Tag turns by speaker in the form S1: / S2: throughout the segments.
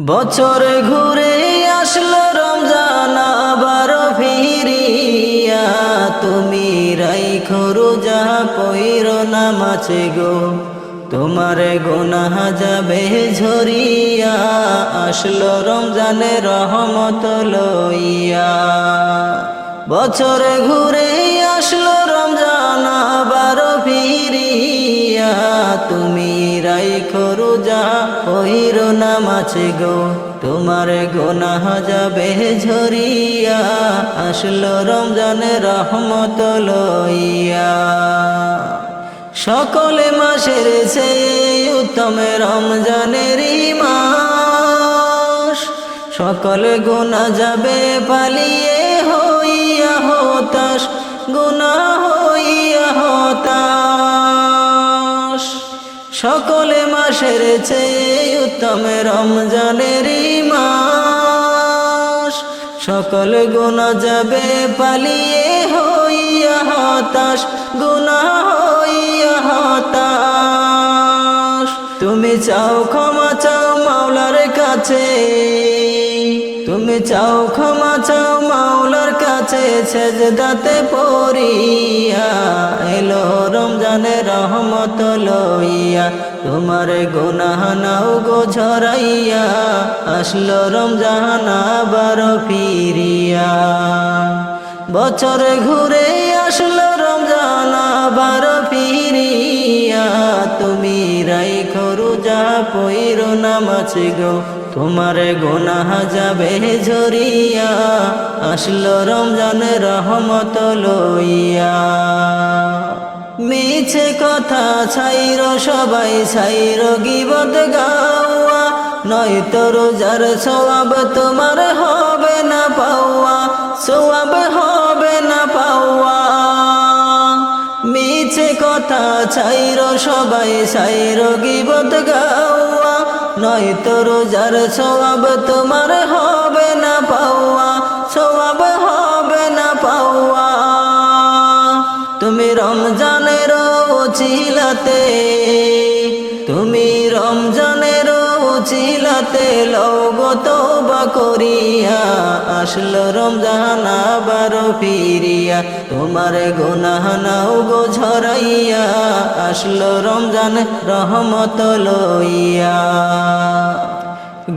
S1: বছরে ঘুরে আসলো রমজান, আবার ফিরিয়া। তুমি রাইখো রোজা পৈর নামাছে গো। তোমার গোনাহ যাবে ঝরিয়া। আসলো রমজানে রহমত লইয়া। বছরে ঘুরে আসলো রমজান আবার ফিরিয়া তুমি রাইখো রোজা পৈর নামাছে গো। তোমার গোনাহ যাবে ঝরিয়া, আসলো রমজানে রহমত লইয়া। সকলে মাসের সে উত্তম রমজানের মাস সকলে গুণা যাবে পালিয়ে হইয়া হতাশ গুণা সকলে মাসের চেয়ে উত্তম রমজানের মাস। সকল গুণা যাবে পালিয়ে হইয়া হতাশ, গুণা হইয়া হতাশ। তুমি চাও ক্ষমা চাও মাওলার কাছে। তুমি চাও, ক্ষমা চাও, মাওলার কাছে সেজদাতে পড়িয়া এলো রমজানে রহমত লইয়া। তোমার গুনাহ নাও গো ঝরাইয়া, আসলো রমজান আবার ফিরিয়া। বছরে ঘুরে আসলো রমজান আবার ফিরিয়া। তুমি রাইখো রোজা পৈর নামাজ গো তোমার গোনাহ যাবে ঝরিয়া আসলো রমজান রহমত লইয়া। মিছে কথা ছাইর, সবাই ছাইর গিবত গাওয়া, নয়তো রোজার সবাব তোমার হবে না পাওয়া সবাব হবে না পাওয়া। মিছে কথা ছাইর, সবাই ছাইর গিবত গাওয়া নয়তো রোজার সবাব তোমার হবে না পাওয়া সবাব হবে না পাওয়া। তুমি রমজানের চিলাতে তুমি রমজানের চিলাতে লৌগত বা করিয়া, আসলো রমজান আবার ফিরিয়া, তোমার গুনাহ নাও গো ঝরাইয়া, আসলো রমজান রহমত লইয়া।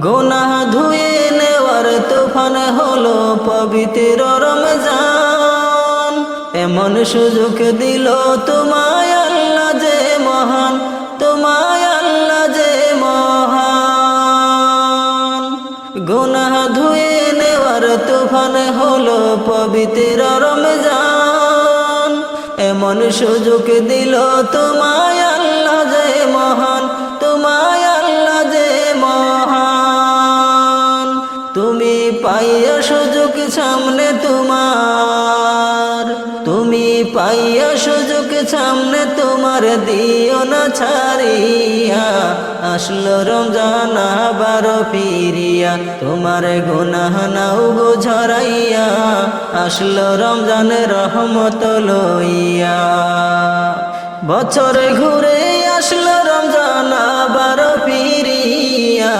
S1: গুনাহ ধুয়ে নেওয়ার তুফান হলো পবিত্র রমজান, এমন সুযোগ দিল তোমায় আল্লাহ যে মহান, তোমায় হলো পবিত্র রমজান। এমন সুযোগ দিল তোমায় আল্লাহ যে মহান, তোমায় আল্লাহ যে মহান। তুমি পাইয়া সুযোগ সামনে তোমার, তুমি পাইয়া সামনে তোমার দিও না ছাড়িয়া। আসলো রমজান আবার ফিরিয়া, তোমার গুনাহ নাও গো ঝরাইয়া। আসলো রমজান রহমত লইয়া। বছরে ঘুরে ফিরিয়া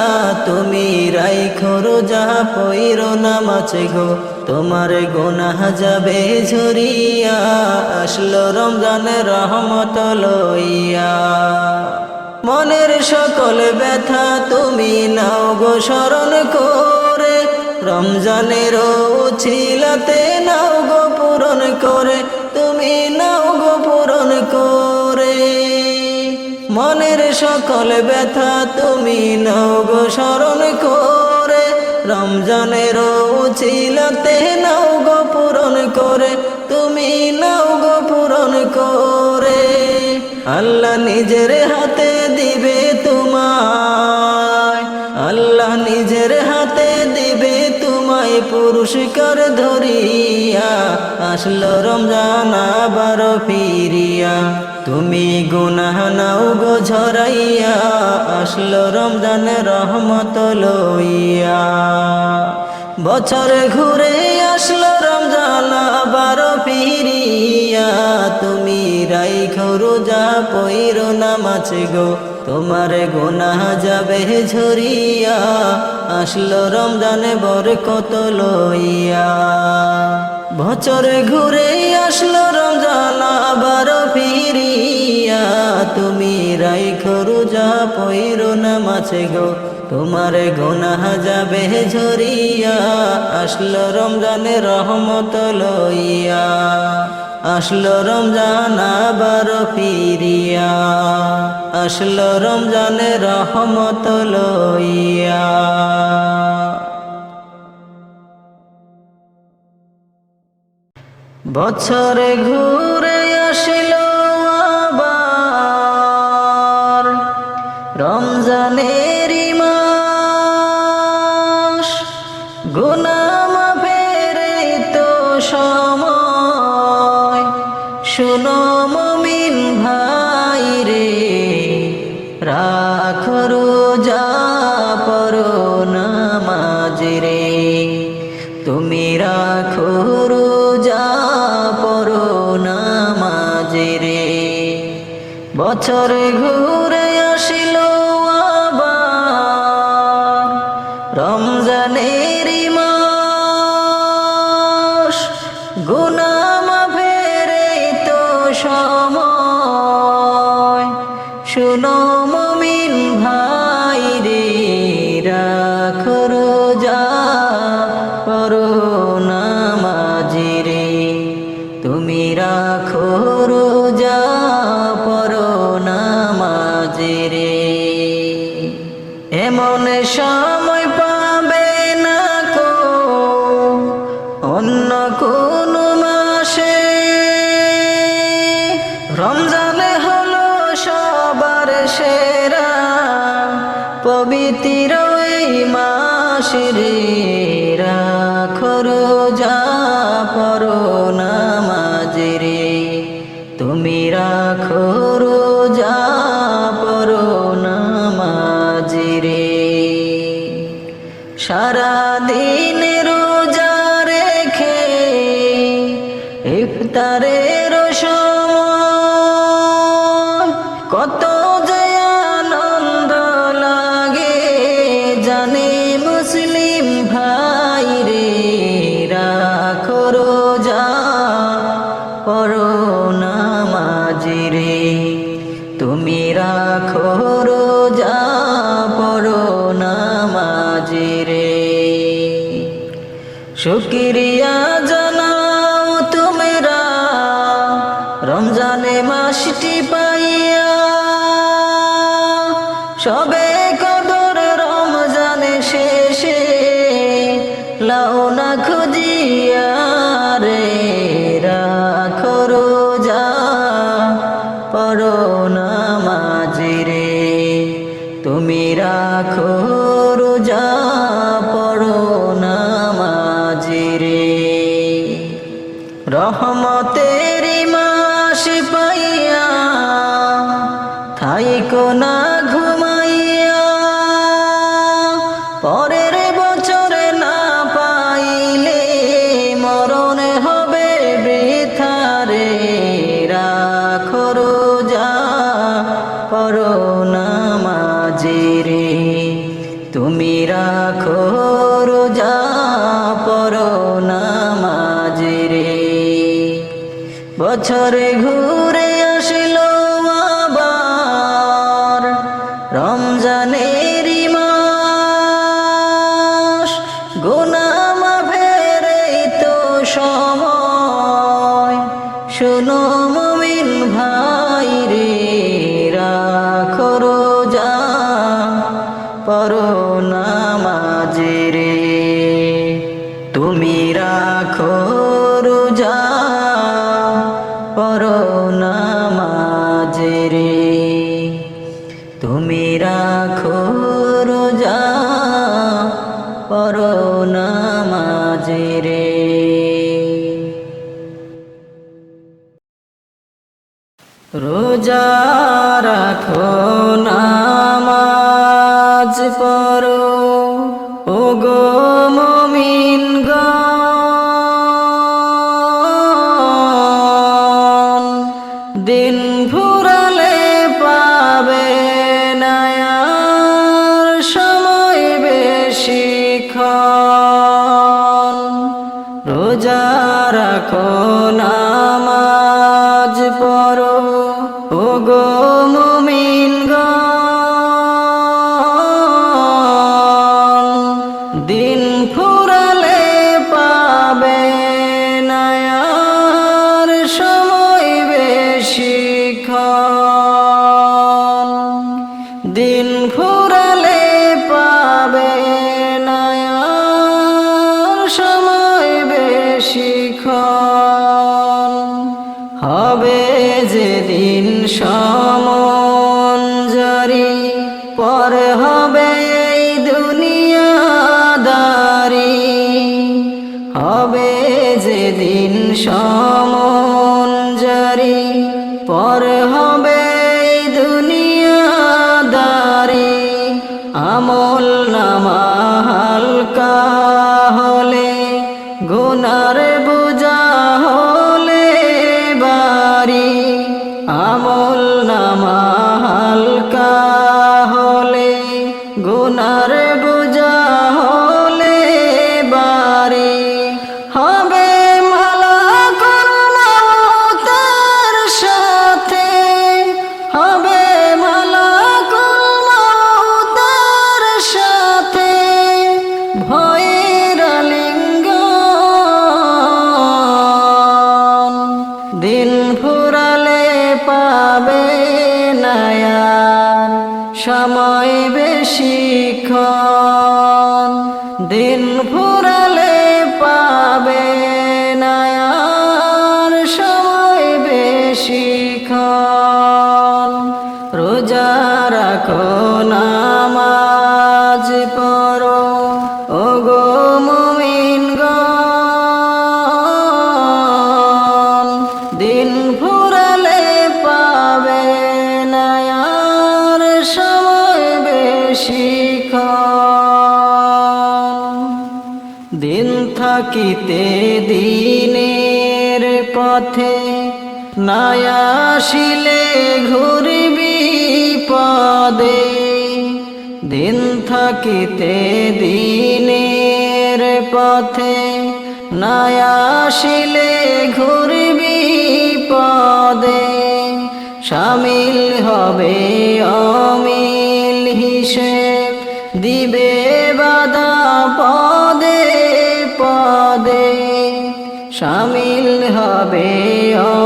S1: তুমি রাইখো, রোজা পৈর নামাজ গো। তোমার গোনাহ যাবে ঝরিয়া, আসলো রমজানের রহমত লইয়া। মনের সকল ব্যথা তুমি নাও গো স্মরণ করে, রমজানের উছিলাতে নাও গো পূরণ করে, তুমি নাও গো পূরণ করে। মনের সকল ব্যথা তুমি নাও স্মরণ করে। রমজানের উছিলাতে নাও গো পূরণ করে। তুমি নাও গো পূরণ করে। আল্লাহ নিজের হাতে দিবে তোমায়। আল্লাহ নিজের হাতে দিবে তোমায় পুরস্কার ধরিয়া। আসলো রমজান আবার ফিরিয়া। তুমি গুনাহ নাও গো ঝরাইয়া, আসলো রমজান রহমত লইয়া। বছর ঘুরে আসলো রমজান আবার ফিরিয়া, তুমি রাই খরুজা না নামাজ গো, তোমার গুনাহ যাবে ঝরিয়া, আসলো বর কত লইয়া। বছর ঘুরে আসলো রমজান আবার ফিরিয়া দিয়া তুমি রাই করু যা খরুজা পৈর নামাছে গো। তোমার গোনা যাবে ঝরিয়া, আসলো রমজানে রহমত লইয়া, আসলো রমজান আবার ফিরিয়া, আসলো রমজানে রহমত লইয়া। বছরে ঘুরে রমজানের মাস গুনাম ফেরে তো সময়। শুনো মমিন ভাই রে, রাখ রোজা পর নামাজ রে। তুমি রাখো রোজা পর নামাজ রে। বছর ঘুর সারা দিন রোজা রেখে ইফতারে সবে হাজিরে তুমি রাখো রোজা পর নামাজে রে বছরে ঘুর করো নামাজে তুমি রাখো রোজা করো নামাজে নামা হবে যেদিন সময় থাকিতে দিনের পথে নায়াসিলে ঘুরবি পদে। দিন থাকিতে দিনের পথে নায়াসিলে ঘুরবি পদে। সামিল হবে অমি হবে ও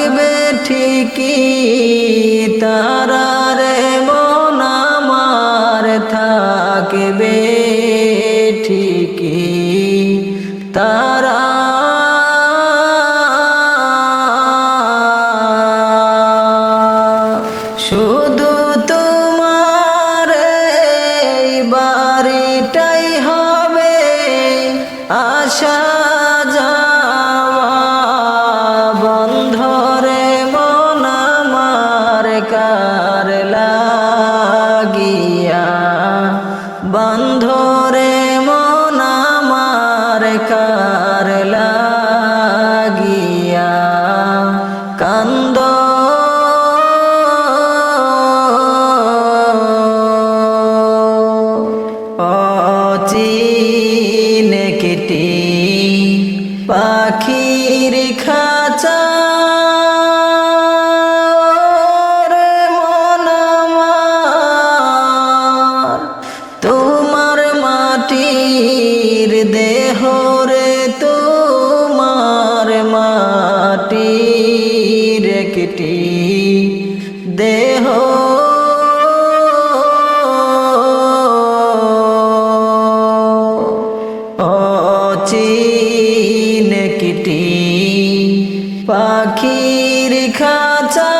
S1: থাকবে ঠিকই তারার মন আমার থাকবে। aquí. পাখির খাঁচা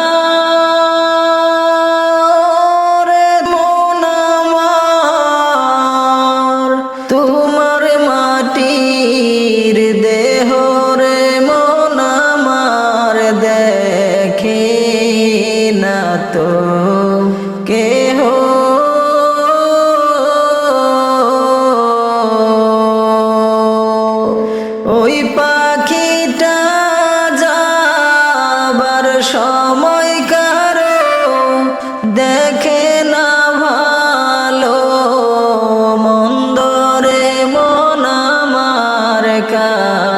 S1: का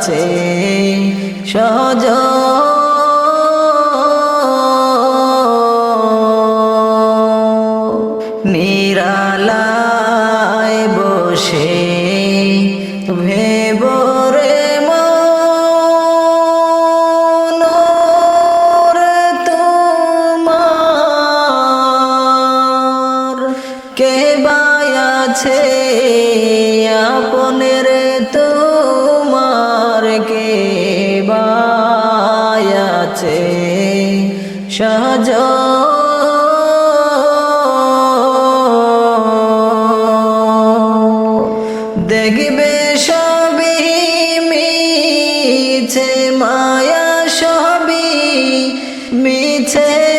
S1: আছে দেখবে সবই মিছে মায়া সবই মিছে।